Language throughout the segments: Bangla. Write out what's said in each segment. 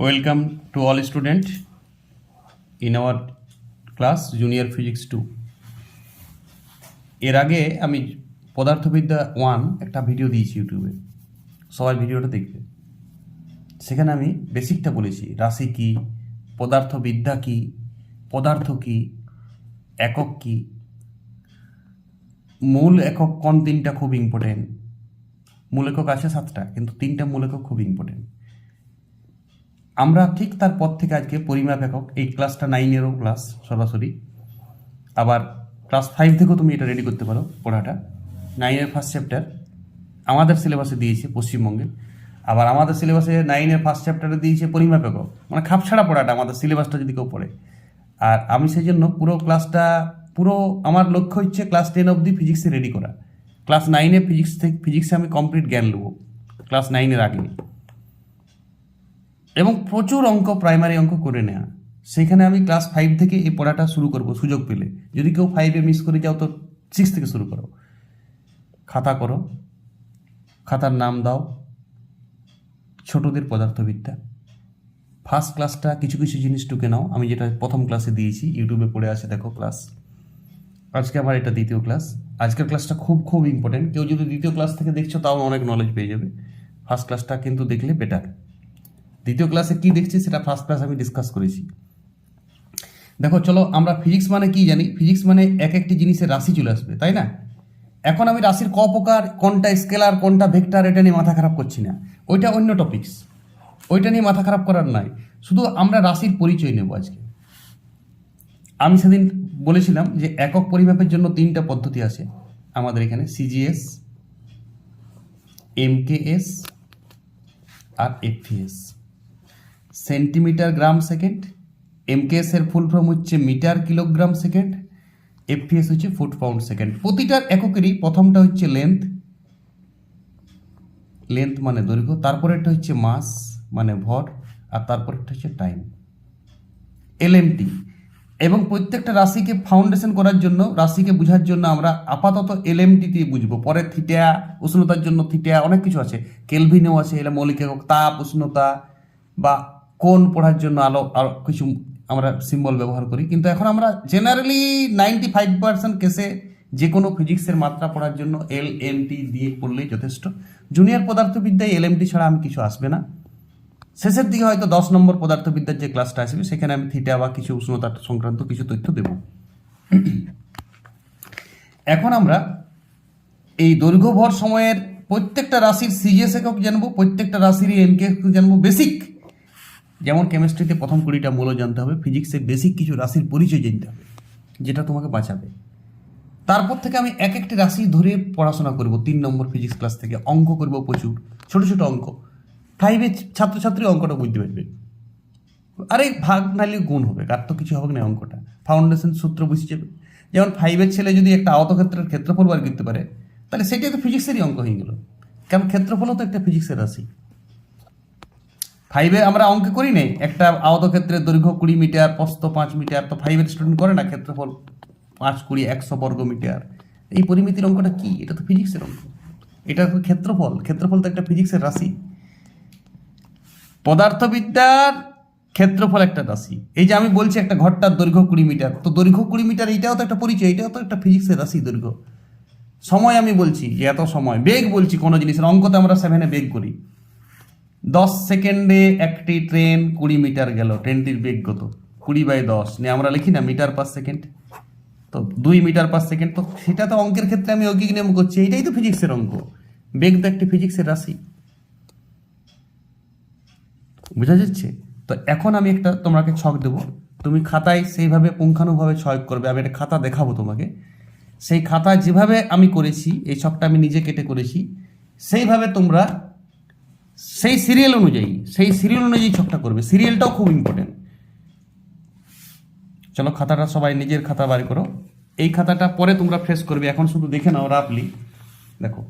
Welcome to all students in our class, Junior Physics 2. এর আগে আমি পদার্থবিদ্যা ওয়ান একটা ভিডিও দিয়েছি ইউটিউবে সবাই ভিডিওটা দেখবে। সেখানে আমি বেসিকটা বলেছি, রাশি কি, পদার্থবিদ্যা কি, পদার্থ কি, একক কি। মূল একক কোন তিনটা খুব ইম্পর্টেন্ট মূল একক আছে সাতটা, কিন্তু তিনটা মূল একক খুব ইম্পর্টেন্ট আমরা ঠিক তারপর থেকে আজকে পরিমাপ একক এই ক্লাসটা নাইনেরও ক্লাস সরাসরি। আবার ক্লাস ফাইভ থেকেও তুমি এটা রেডি করতে পারো পড়াটা। নাইনের ফার্স্ট চ্যাপ্টার আমাদের সিলেবাসে দিয়েছে পশ্চিমবঙ্গে। আবার আমাদের সিলেবাসে নাইনের ফার্স্ট চ্যাপ্টারে দিয়েছে পরিমাপ একক মানে খাপছাড়া পড়াটা আমাদের সিলেবাসটা যদি কেউ পড়ে। আর আমি সেই জন্য পুরো ক্লাসটা পুরো আমার লক্ষ্য হচ্ছে ক্লাস টেন অবধি ফিজিক্সে রেডি করা। ক্লাস নাইনে ফিজিক্স থেকে ফিজিক্সে আমি কমপ্লিট জ্ঞান নেব ক্লাস নাইনের আগে। এবং প্রচুর অঙ্ক প্রাইমারি অঙ্ক করে নেওয়া সেখানে আমি ক্লাস ফাইভ থেকে এই পড়াটা শুরু করব, সুযোগ পেলে। যদি কেউ ফাইভে মিস করে যাও তো সিক্স থেকে শুরু করো। খাতা করো। খাতার নাম দাও। ছোটদের পদার্থবিদ্যা। ফার্স্ট ক্লাসটা কিছু কিছু জিনিস টুকে নাও। আমি যেটা প্রথম ক্লাসে দিয়েছি ইউটিউবে পড়ে আছে, দেখো ক্লাস আজকে আমার এটা দ্বিতীয় ক্লাস আজকের ক্লাসটা খুব খুব ইম্পর্টেন্ট কেউ যদি দ্বিতীয় ক্লাস থেকে দেখছ, তাও অনেক নলেজ পেয়ে যাবে। ফার্স্ট ক্লাসটা কিন্তু দেখলে বেটার দ্বিতীয় ক্লাসে কি দেখছি সেটা ফার্স্ট ক্লাস আমি ডিসকাস করেছি। দেখো, চলো আমরা ফিজিক্স মানে কি জানি? ফিজিক্স মানে এক একটি জিনিসের রাশি চলে আসবে, তাই না? এখন আমি রাশির ক প্রকার, কোনটা স্কেলার কোনটা ভেক্টর এটা নিয়ে মাথা খারাপ করছি না। ওইটা অন্য টপিকস ওইটা নিয়ে মাথা খারাপ করার নয়। শুধু আমরা রাশির পরিচয় নেব আজকে। আমি সেদিন বলেছিলাম যে একক পরিমাপের জন্য তিনটা পদ্ধতি আছে আমাদের এখানে সিজিএস এমকেএস আর FPS centimetre gram second, MKS full form হচ্ছে মিটার কিলোগ্রাম সেকেন্ড, এফপিএস হচ্ছে ফুট পাউন্ড সেকেন্ড। প্রতিটার এককেরই প্রথমটা হচ্ছে লেন্থ। লেন্থ মানে দৈর্ঘ্য, তারপরেরটা হচ্ছে মাস মানে ভর, আর তারপরেরটা হচ্ছে টাইম। এলএমটি। এবং প্রত্যেকটা রাশিকে ফাউন্ডেশন করার জন্য, রাশিকে বোঝার জন্য আমরা আপাতত এলএমটি দিয়ে বুঝব। পরে থিটা, উষ্ণতার জন্য থিটা, অনেক কিছু আছে। কেলভিনেও আছে এটা মৌলিক একক, তাপ, উষ্ণতা বা কোন পড়ার জন্য আলো আরও কিছু আমরা সিম্বল ব্যবহার করি। কিন্তু এখন আমরা জেনারেলি নাইনটি ফাইভ পার্সেন্ট কেসে যে কোনো ফিজিক্সের মাত্রা পড়ার জন্য এল এম টি দিয়ে পড়লেই যথেষ্ট। জুনিয়র পদার্থবিদ্যায় এল এম টি ছাড়া আমি কিছু আসবে না। শেষের দিকে হয়তো দশ নম্বর পদার্থবিদ্যার যে ক্লাসটা আসবে, সেখানে আমি থিটা বা কিছু উষ্ণতা সংক্রান্ত কিছু তথ্য দেব। এখন আমরা এই দৈর্ঘ্য ভর সময়ের প্রত্যেকটা রাশির সিজিএস একক জানব, প্রত্যেকটা রাশির এমকে জানব বেসিক যেমন কেমিস্ট্রিতে প্রথম কুড়িটা মূল জানতে হবে ফিজিক্সে বেসিক কিছু রাশির পরিচয় জানতে হবে, যেটা তোমাকে বাঁচাবে। তারপর থেকে আমি এক একটি রাশি ধরে পড়াশোনা করব, তিন নম্বর ফিজিক্স ক্লাস থেকে। অঙ্ক করব প্রচুর, ছোট ছোট অঙ্ক। ফাইভে ছাত্রছাত্রী অঙ্কটা বুঝতে পারবে। আরে ভাগ নালে গুণ হবে কার তো কিছু হবে না অঙ্কটা। ফাউন্ডেশন সূত্র বুঝে যাবে। যেমন ফাইভের ছেলে যদি একটা আয়তক্ষেত্রের ক্ষেত্রফল বার করতে পারে, তাহলে সেটাই তো ফিজিক্সেরই অঙ্ক হয়ে গেল। কারণ ক্ষেত্রফলও তো একটা ফিজিক্সের রাশি। ফাইভে আমরা অঙ্ক করি নাই। একটা আয়তক্ষেত্রের দৈর্ঘ্য কুড়ি মিটার, প্রস্থ পাঁচ মিটার, তো ফাইভের স্টুডেন্ট করে না, ক্ষেত্রফল পাঁচ, কুড়ি, একশো বর্গ মিটার। এই পরিমিতির অঙ্কটা কি? এটা তো ফিজিক্সের অঙ্ক। এটা তো ক্ষেত্রফল। ক্ষেত্রফল তো একটা ফিজিক্সের রাশি। পদার্থবিদ্যার ক্ষেত্রফল একটা রাশি। এই যে আমি বলছি একটা ঘরটার দৈর্ঘ্য কুড়ি মিটার, তো দৈর্ঘ্য কুড়ি মিটার এইটাও তো একটা পরিচয় এটাও তো একটা ফিজিক্সের রাশি দৈর্ঘ্য। সময় আমি বলছি, যে এত সময়। বেগ বলছি, কোনো জিনিসের অঙ্কতে আমরা সেভেনে বেগ করি। দশ সেকেন্ডে একটি ট্রেন কুড়ি মিটার গেল, ট্রেনটির বেগ কত? কুড়ি বাই দশ। নিয়ে আমরা লিখি না, মিটার পার সেকেন্ড। তো দুই মিটার পার সেকেন্ড, তো সেটা তো অঙ্কের ক্ষেত্রে আমি অঙ্কিক নিয়ম করছি এটাই তো ফিজিক্সের অঙ্ক। বেগ তো একটি ফিজিক্সের রাশি। বোঝা যাচ্ছে? তো এখন আমি একটা তোমাকে ছক দেবো। তুমি খাতায় সেইভাবে পুঙ্খানুভাবে ছক করবে, আমি একটা খাতা দেখাবো তোমাকে। সেই খাতা যেভাবে আমি করেছি, এই ছকটা আমি নিজে কেটে করেছি, সেইভাবে তোমরা সেই সিরিয়াল অনুযায়ী, সেই সিরিয়াল অনুযায়ী ছকটা করবে। সিরিয়ালটাও খুব ইম্পর্টেন্ট চলো খাতাটা সবাই নিজের খাতা বাড়ি করো। এই খাতাটা পরে তোমরা ফ্রেশ করবে। এখন শুধু দেখে নাও রাফলি দেখো।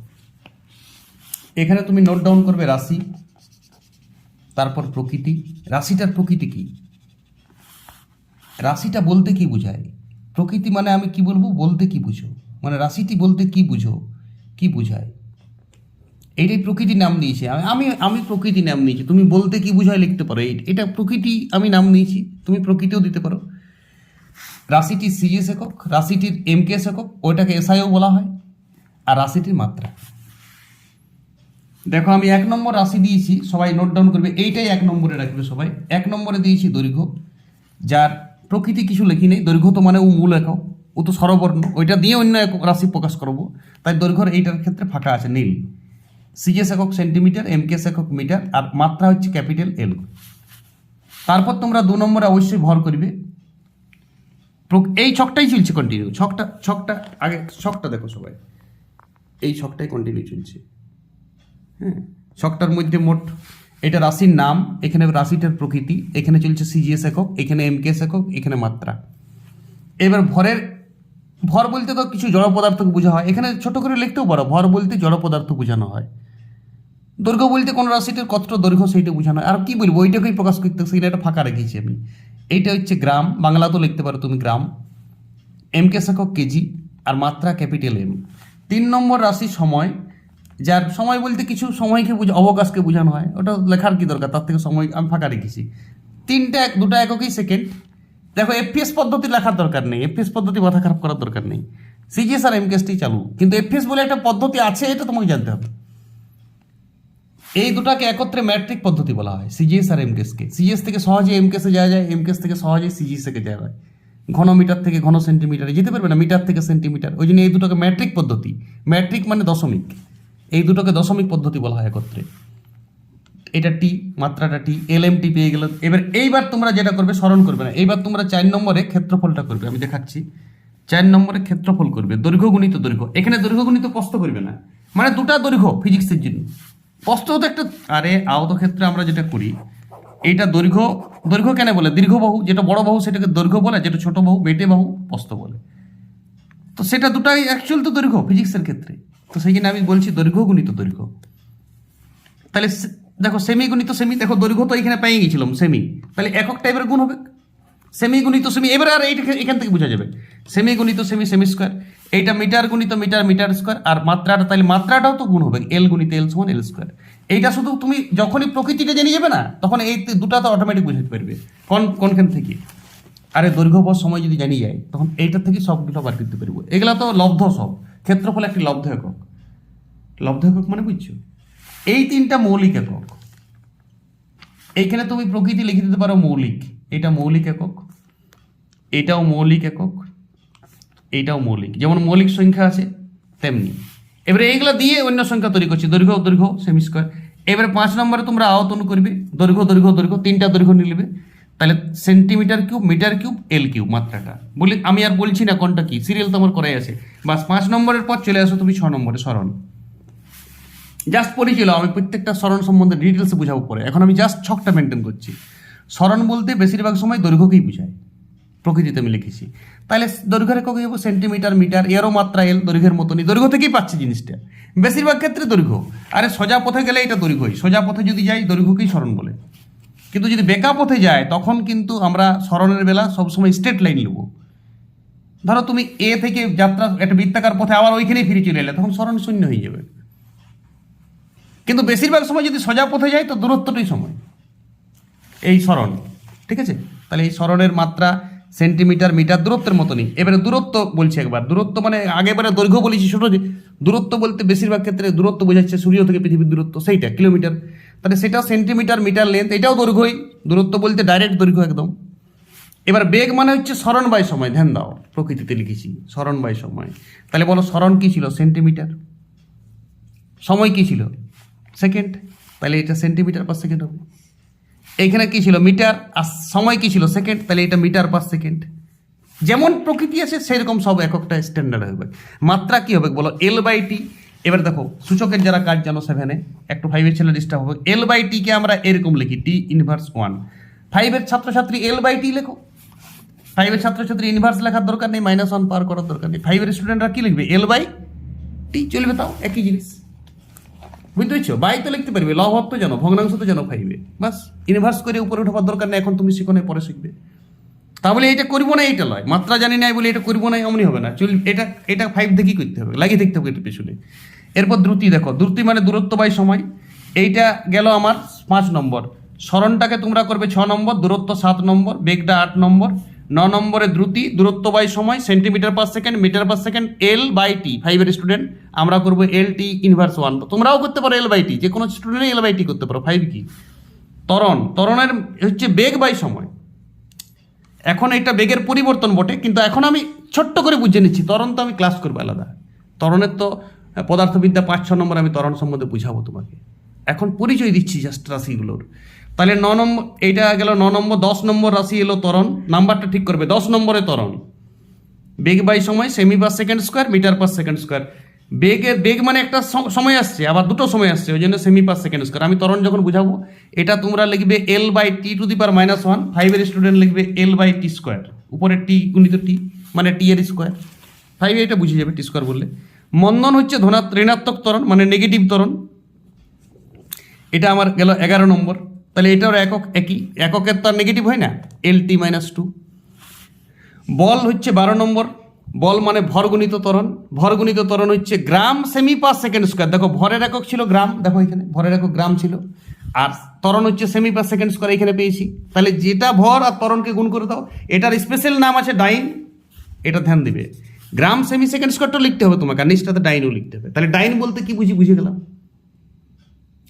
এখানে তুমি নোট ডাউন করবে রাশি, তারপর প্রকৃতি। রাশিটার প্রকৃতি কি? রাশিটা বলতে কি বোঝায়? প্রকৃতি মানে আমি কি বলব? বলতে কি বুঝো? মানে রাশিটি বলতে কি বুঝো? কি বুঝায়? এইটাই প্রকৃতি নাম দিয়েছি আমি আমি প্রকৃতি নাম নিয়েছি। তুমি বলতে কি বুঝায় লিখতে পারো? এটা প্রকৃতি আমি নাম নিয়েছি। তুমি প্রকৃতিও দিতে পারো। রাশিটি সিজিএস একক, রাশিটির এমকেএস একক, ওইটাকে এসআইও বলা হয়, আর রাশিটির মাত্রা। দেখো, আমি এক নম্বর রাশি দিয়েছি, সবাই নোট ডাউন করবে, এইটাই এক নম্বরে রাখবে সবাই। এক নম্বরে দিয়েছি দৈর্ঘ্য, যার প্রকৃতি কিছু লেখি নেই। দৈর্ঘ্য তো মানে ও মূল একক ও তো স্বরবর্ণ, ওইটা দিয়ে অন্য এক রাশি প্রকাশ করব। তাই দৈর্ঘ্যর এইটার ক্ষেত্রে ফাঁকা আছে, নীল। সিজিএস একক সেন্টিমিটার এমকেএস একক মিটার আর মাত্রা হচ্ছে ক্যাপিটাল এল তারপর তোমরা দু নম্বরে অবশ্যই ভর করবে। এই ছকটাই চলছে কন্টিনিউ ছকটা ছকটা আগে ছকটা দেখো সবাই। এই ছকটাই কন্টিনিউ চলছে। হ্যাঁ? ছকটার মধ্যে মোট এটা রাশির নাম, এখানে রাশিটার প্রকৃতি, এখানে চলছে সিজিএস একক এখানে এমকেএস একক এখানে মাত্রা। এবার ভরের ভর বলতে তো কিছু জড় পদার্থকে বোঝা হয়। এখানে ছোট করে লিখতেও পারো, ভর বলতে জড় পদার্থ বোঝানো হয়। দৈর্ঘ্য বলতে কোন রাশিটার কতটা দৈর্ঘ্য সেইটা বোঝানো হয়। আর কি বলব, ওইটাকেই প্রকাশ করতে সেটা একটা ফাঁকা রেখেছি আমি। এইটা হচ্ছে গ্রাম বাংলাতেও লিখতে পারো তুমি গ্রাম। এম কে একক কেজি আর মাত্রা ক্যাপিটাল এম তিন নম্বর রাশি সময়, যার সময় বলতে কিছু সময়কে বুঝা, অবকাশকে বোঝানো হয়। ওটা লেখার কি দরকার? তার থেকে সময় আমি ফাঁকা রেখেছি। তিনটা এক, দুটা এককই সেকেন্ড দেখো এফপিএস পদ্ধতি লেখার দরকার নেই এফপিএস পদ্ধতি মাথা খারাপ করার দরকার নেই। সিজিএস আর এমকেএসটি চালু। কিন্তু এফপিএস বলে একটা পদ্ধতি আছে, এটা তোমাকে জানতে হবে। এই দুটাকে একত্রে ম্যাট্রিক পদ্ধতি বলা হয় সিজিএস আর এমকেএসকে সিজিএস থেকে সহজে এমকেএসে যাওয়া যায় এমকেএস থেকে সহজে সিজিএস থেকে যাওয়া যায়। ঘন মিটার থেকে ঘন সেন্টিমিটারে যেতে পারবে না, মিটার থেকে সেন্টিমিটার ওই জন্য এই দুটোকে ম্যাট্রিক পদ্ধতি। ম্যাট্রিক মানে দশমিক। এই দুটোকে দশমিক পদ্ধতি বলা হয় একত্রে। এটা টি মাত্রাটা টি এল এম টি পেয়ে গেল এবার এইবার তোমরা যেটা করবে, স্মরণ করবে না। এইবার তোমরা চার নম্বরে ক্ষেত্রফলটা করবে, আমি দেখাচ্ছি। চার নম্বরে ক্ষেত্রফল করবে দৈর্ঘ্য গুণিত দৈর্ঘ্য। এখানে দৈর্ঘ্য গুণিত প্রস্থ করবে না। মানে দুটা দৈর্ঘ্য ফিজিক্সের জন্য। প্রস্থ তো একটা, আরে আহত ক্ষেত্রে আমরা যেটা করি, এইটা দৈর্ঘ্য দৈর্ঘ্য কেন বলে? দীর্ঘ বাহু, যেটা বড় বাহু সেটাকে দৈর্ঘ্য বলে, যেটা ছোট বাহু, বেটে বাহু, প্রস্থ বলে। তো সেটা দুটাই অ্যাকচুয়াল তো দৈর্ঘ্য ফিজিক্সের ক্ষেত্রে। তো সেই জন্য আমি বলছি দৈর্ঘ্য গুণিত দৈর্ঘ্য। তাহলে দেখো সেমি গুণিত সেমি দেখো দৈর্ঘ্য তো এখানে পেয়ে গেছিলাম সেমি তাহলে একক টাইপের গুণ হবে? সেমি গুণিত সেমি এবারে আর এইটা এখান থেকে বোঝা যাবে। সেমি গুণিত সেমি সেমি স্কোয়ার এইটা মিটার গুণিত মিটার মিটার স্কোয়ার আর মাত্রাটা, তাহলে মাত্রাটাও তো গুণ হবে এল গুণিত এল সমান এল স্কোয়ার এইটা শুধু তুমি যখনই প্রকৃতিটা জেনে যাবে না, তখন এই দুটা তো অটোমেটিক বুঝতে পারবে, কোন, কোনখান থেকে। আরে দৈর্ঘ্য পর সময় যদি জানি যায়, তখন এইটার থেকে সবগুলো বার করতে পারব। এগুলো তো লব্ধ সব। ক্ষেত্রফল একটি লব্ধ একক। লব্ধ একক মানে বুঝছ? এই তিনটা মৌলিক একক। এইখানে তুমি প্রকৃতি লিখে দিতে পারো মৌলিক। এটা মৌলিক একক, এটাও মৌলিক একক এইটাও মৌলিক। যেমন মৌলিক সংখ্যা আছে, তেমনি। এবারে এইগুলো দিয়ে অন্য সংখ্যা তৈরি করছি, দৈর্ঘ্য দৈর্ঘ্য সেমি স্কোয়ার এবারে পাঁচ নম্বরে তোমরা আয়তন করবে, দৈর্ঘ্য দৈর্ঘ্য দৈর্ঘ্য, তিনটা দৈর্ঘ্য নিয়ে তাহলে centimetre cube metre cube L cube মাত্রাটা। বলি, আমি আর বলছি না কোনটা কি সিরিয়াল তো আমার করাই আছে। বাস পাঁচ নম্বরের পর চলে আসো তুমি ছ নম্বরে, স্মরণ। জাস্ট পরিচয় আমি প্রত্যেকটা স্মরণ সম্বন্ধে ডিটেলসে বুঝাবো পরে। এখন আমি জাস্ট ছকটা মেনটেন করছি। স্মরণ বলতে বেশিরভাগ সময় দৈর্ঘ্যকেই বোঝায়। প্রকৃতিতে আমি লিখেছি। তাহলে দৈর্ঘ্যের একক যাব সেন্টিমিটার মিটার এরও মাত্রা এল, দৈর্ঘ্যের মতনই। দৈর্ঘ্য থেকেই পাচ্ছি জিনিসটা। বেশিরভাগ ক্ষেত্রে দৈর্ঘ্য। আরে সোজা পথে গেলে এটা দৈর্ঘ্যই। সোজা পথে যদি যাই, দৈর্ঘ্যকেই স্মরণ বলে। কিন্তু যদি বেকা পথে যায়, তখন কিন্তু আমরা স্মরণের বেলা সবসময় স্ট্রেট লাইন নেব। ধরো তুমি এ থেকে যাত্রা, একটা বৃত্তাকার পথে আবার ওইখানেই ফিরে চলে এলে, তখন স্মরণ শূন্য হয়ে যাবে। কিন্তু বেশিরভাগ সময় যদি সোজা পথে যায়, তো দূরত্বটাই সময়। এই স্মরণ, ঠিক আছে? তাহলে এই স্মরণের মাত্রা সেন্টিমিটার, মিটার দূরত্বের মতনই। এবারে দূরত্ব বলছি একবার। দূরত্ব মানে আগেবারে দৈর্ঘ্য বলেছি ছোট যে, দূরত্ব বলতে বেশিরভাগ ক্ষেত্রে দূরত্ব বোঝাচ্ছে সূর্য থেকে পৃথিবীর দূরত্ব, সেইটা, কিলোমিটার। তাহলে সেটা সেন্টিমিটার, মিটার লেন্থ এটাও দৈর্ঘ্যই। দূরত্ব বলতে ডাইরেক্ট দৈর্ঘ্য একদম। এবার বেগ মানে হচ্ছে স্মরণ বাই সময়। ধ্যান দাও, প্রকৃতিতে লিখেছি, স্মরণ বাই সময়। তাহলে বলো স্মরণ কী ছিল? সেন্টিমিটার। সময় কী ছিল? সেকেন্ড, তাহলে এটা সেন্টিমিটার পার সেকেন্ড হবে। এখানে কি ছিল? মিটার, আর সময় কি ছিল? সেকেন্ড, তাহলে এটা মিটার পার সেকেন্ড। যেমন প্রকৃতি আছে, সেরকম সব এককটা স্ট্যান্ডার্ড হবে। মাত্রা কি হবে বলো? এল বাই টি এবার দেখো, সূচকের যারা কাজ জানো সেভেনে একটু ফাইভের ছেলে ডিস্টার্ব হবে। এল বাই টিকে আমরা এরকম লিখি টি ইনভার্স ওয়ান ফাইভের ছাত্রছাত্রী এল বাই টি লেখো। ফাইভের ছাত্রছাত্রী ইনভার্স লেখার দরকার নেই মাইনাস ওয়ান পার করার দরকার নেই। ফাইভের স্টুডেন্টরা কী লিখবে? এল বাই টি চলবে তাও একই জিনিস। বুঝতে পেরেছ? বাই তো লিখতে পারবে লব তো জানো, ভগ্নাংশ তো জানো ফাইভে বাস ইনভার্স করে উপরে উঠাবার দরকার নেই, এখন তুমি শিখো নাই পরে শিখবে। তা বলে এটা করব না, এইটা লয়। মাত্রা জানি নাই বলে এটা করব না, এমনই হবে না। চল, এটা এটা ফাইভ দেখেই করতে হবে, লাগিয়ে দেখতে হবে এটা পিছনে। এরপর দ্রুতি দেখো, দ্রুতি মানে দূরত্ব বাই সময়। এইটা গেল আমার পাঁচ নম্বর। স্মরণটাকে তোমরা করবে ছ নম্বর, দূরত্ব সাত নম্বর, বেগটা আট নম্বর। ন নম্বরে দ্রুতি, দূরত্ব বাই সময় centimetre per second metre per second L by T ফাইভের স্টুডেন্ট আমরা করব এল টি ইনভার্স ওয়ান তোমরাও করতে পারো এল বাই টি যে কোনো স্টুডেন্ট এল বাই টি করতে পারো ফাইভ কি? ত্বরণ, ত্বরণের হচ্ছে বেগ বাই সময়। এখন এটা বেগের পরিবর্তন বটে, কিন্তু এখন আমি ছোট্ট করে বুঝে নিচ্ছি, ত্বরণ তো আমি ক্লাস করব আলাদা। ত্বরণের তো পদার্থবিদ্যা পাঁচ, ছ নম্বর আমি ত্বরণ সম্বন্ধে বুঝাবো তোমাকে। এখন পরিচয় দিচ্ছি জাস্ট রাশিগুলোর। তাহলে ন নম্বর, এইটা গেল ন নম্বর, দশ নম্বর রাশি এলো তরণ নাম্বারটা ঠিক করবে, দশ নম্বরে তরণ বেগ বাই সময় semi per second square metre per second square বেগের, বেগ মানে একটা সময় আসছে, আবার দুটো সময় আসছে, ওই জন্য সেমি পার সেকেন্ড স্কোয়ার আমি তরণ যখন বুঝাবো, এটা তোমরা লিখবে L by T to the power minus one ফাইভের স্টুডেন্ট লিখবে এল বাই টি স্কোয়ার উপরে টি গুণিত টি মানে টি এর স্কোয়ার ফাইভে এটা বুঝে যাবে টি স্কোয়ার বললে। মন্দন হচ্ছে ধনাত্ম ঋণাত্মক ত্বরণ মানে নেগেটিভ তরণ এটা আমার গেল এগারো নম্বর। তাহলে এটার একক একই, এককের তো আর নেগেটিভ হয় না? এল টি মাইনাস টু বল হচ্ছে বারো নম্বর। বল মানে ভরগুণিত ত্বরণ। ভরগুণিত ত্বরণ হচ্ছে গ্রাম সেমি পার সেকেন্ড স্কোয়ার দেখো, ভরের একক ছিল গ্রাম, দেখো এখানে, ভরের একক গ্রাম ছিল। আর ত্বরণ হচ্ছে সেমি পার সেকেন্ড স্কোয়ার এখানে পেয়েছি। তাহলে যেটা ভর আর ত্বরণকে গুণ করে দাও, এটার স্পেশাল নাম আছে ডাইন এটা ধ্যান দিবে। গ্রাম সেমি সেকেন্ড স্কোয়ারটা লিখতে হবে তোমাকে, আর নিচটাতে ডাইনও লিখতে হবে। তাহলে ডাইন বলতে কি বুঝি, বুঝে গেলাম?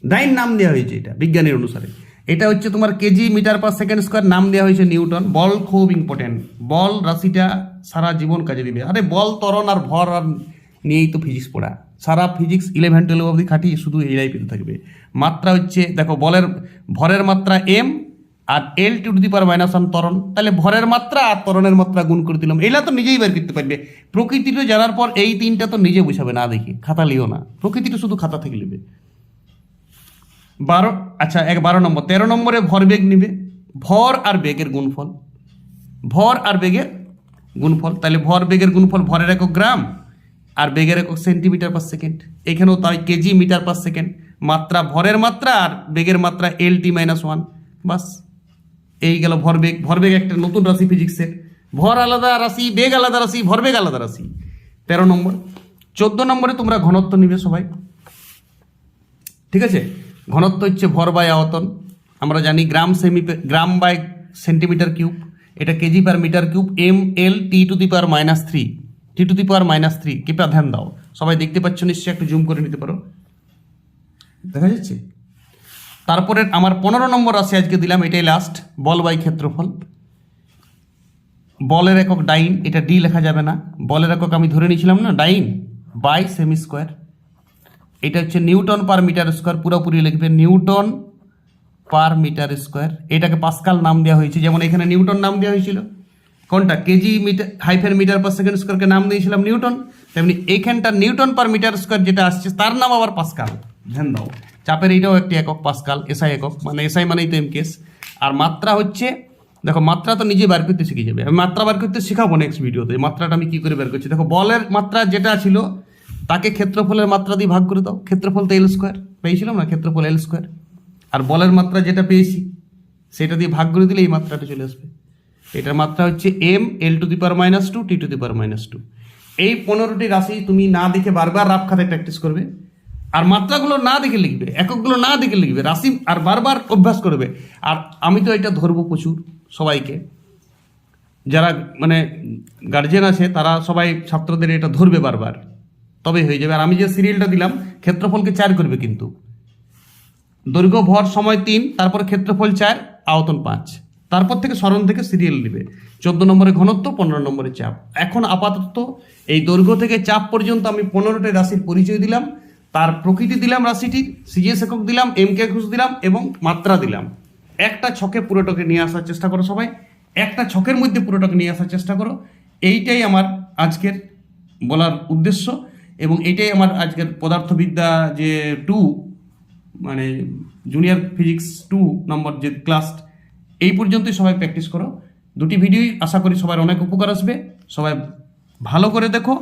ডাইন নাম দেওয়া হয়েছে এটা, বিজ্ঞানের অনুসারে। এটা হচ্ছে তোমার KG metre per second square, নাম দেওয়া হয়েছে নিউটন। বল খুব ইম্পর্টেন্ট বল রাশিটা সারা জীবন কাজে দিবে। আরে বল তরণ আর ভর আর নিয়েই তো ফিজিক্স পড়া। সারা ফিজিক্স ইলেভেন টুয়েলভ অবধি খাটিয়ে শুধু এই পেতে থাকবে। মাত্রা হচ্ছে, দেখো, বলের, ভরের মাত্রা M R L T to the power minus one তরণ তাহলে ভরের মাত্রা আর ত্বরণের মাত্রা গুণ করে দিলাম। এলা তো নিজেই বের করতে পারবে। প্রকৃতিটা জানার পর এই তিনটা তো নিজে বুঝাবে না দেখি। খাতা লিও না। প্রকৃতিটা শুধু খাতা থেকে নেবে। বারো আচ্ছা এক বারো নম্বর। তেরো নম্বরে ভর বেগ নিবে। ভর আর বেগের গুণফল। ভর আর বেগের গুণফল। তাহলে ভর, বেগের গুণফল ভরের একক গ্রাম আর বেগের একক সেন্টিমিটার পার সেকেন্ড। এখানেও তাই কেজি মিটার পার সেকেন্ড। মাত্রা ভরের মাত্রা আর বেগের মাত্রা এল টি মাইনাস ওয়ান। বাস, এই গেল ভরবেগ ভরবেগ একটা নতুন রাশি ফিজিক্সের ভর আলাদা রাশি, বেগ আলাদা রাশি ভরবেগ আলাদা রাশি। তেরো নম্বর। চোদ্দ নম্বরে তোমরা ঘনত্ব নিবে সবাই। ঠিক আছে? ঘনত্ব হচ্ছে ভর বাই আয়তন। আমরা জানি গ্রাম সেমি গ্রাম বাই সেন্টিমিটার কিউব। এটা KG per metre cube, M L T to the power minus three. T to the power minus three কৃপা ধ্যান দাও? সবাই দেখতে পাচ্ছ, নিশ্চয়ই একটু জুম করে নিতে পারো। দেখা যাচ্ছে? তারপরে আমার পনেরো নম্বর রাশি আজকে দিলাম, এটাই লাস্ট বল বাই ক্ষেত্রফল। বলের একক ডাইন, এটা ডি লেখা যাবে না। বলের একক আমি ধরে নিয়েছিলাম না, ডাইন, বাই সেমি স্কোয়ার। এটা হচ্ছে নিউটন পার মিটার স্কোয়ার পুরোপুরি লিখবে নিউটন পার মিটার স্কোয়ার। এটাকে পাস্কাল নাম দেওয়া হয়েছে যেমন এখানে নিউটন নাম দেওয়া হয়েছিল। কোনটা? KG metre hyphen metre per second স্কোয়ারকে নাম দিয়েছিলাম নিউটন। তেমনি এইখানটা নিউটন পার মিটার স্কোয়ার যেটা আসছে তার নাম আবার পাস্কাল। ধ্যান দাও চাপের এইটাও একটি একক পাস্কাল এসআই একক মানে এসআই মানেই তো এমকেস আর মাত্রা হচ্ছে দেখো মাত্রা তো নিজে বার করতে শিখে যাবে। আমি মাত্রা বার করতে শেখাবো নেক্সট ভিডিওতে মাত্রাটা আমি কী করে বের করছি? দেখো বলের মাত্রা যেটা ছিল তাকে ক্ষেত্রফলের মাত্রা দিয়ে ভাগ করে দাও। ক্ষেত্রফল তো এল স্কোয়ার পেয়েছিলাম না? ক্ষেত্রফল এল স্কোয়ার আর বলের মাত্রা যেটা পেয়েছি, সেটা দিয়ে ভাগ করে দিলে এই মাত্রাটা চলে আসবে। এটার মাত্রা হচ্ছে M L to the power minus two T to the power minus two এই পনেরোটি রাশি তুমি না দেখে বারবার রাফ খাতায় প্র্যাকটিস করবে। আর মাত্রাগুলো না দেখে লিখবে, এককগুলো না দেখে লিখবে, রাশি আর বারবার অভ্যাস করবে। আর আমি তো এটা ধরবো প্রচুর সবাইকে। যারা মানে গার্জেন আছে, তারা সবাই ছাত্রদের এটা ধরবে বারবার। তবে হয়ে যাবে। আর আমি যে সিরিয়ালটা দিলাম, ক্ষেত্রফলকে চার করবে কিন্তু। দৈর্ঘ্য, ভর, সময় তিন, তারপর ক্ষেত্রফল চার, আয়তন পাঁচ। তারপর থেকে স্মরণ থেকে সিরিয়াল নেবে। চোদ্দ নম্বরে ঘনত্ব, পনেরো নম্বরে চাপ। এখন আপাতত এই দৈর্ঘ্য থেকে চাপ পর্যন্ত আমি পনেরোটি রাশির পরিচয় দিলাম। তার প্রকৃতি দিলাম রাশিটির সিজিএস একক দিলাম, এম কে ঘুষ দিলাম এবং মাত্রা দিলাম। একটা ছকে পুরোটাকে নিয়ে আসার চেষ্টা করো সবাই। একটা ছকের মধ্যে পুরোটাকে নিয়ে আসার চেষ্টা করো। এইটাই আমার আজকের বলার উদ্দেশ্য। এবং এইটাই আমার আজকের পদার্থবিদ্যা যে টু মানে জুনিয়র ফিজিক্স টু নম্বর যে ক্লাস এই পর্যন্তই সবাই প্র্যাকটিস করো। দুটি ভিডিওই আশা করি সবার অনেক উপকার আসবে। সবাই ভালো করে দেখো,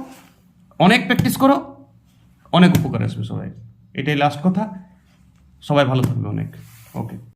অনেক প্র্যাকটিস করো, অনেক উপকার আসবে সবাই। এটাই লাস্ট কথা। সবাই ভালো থাকবে অনেক। ওকে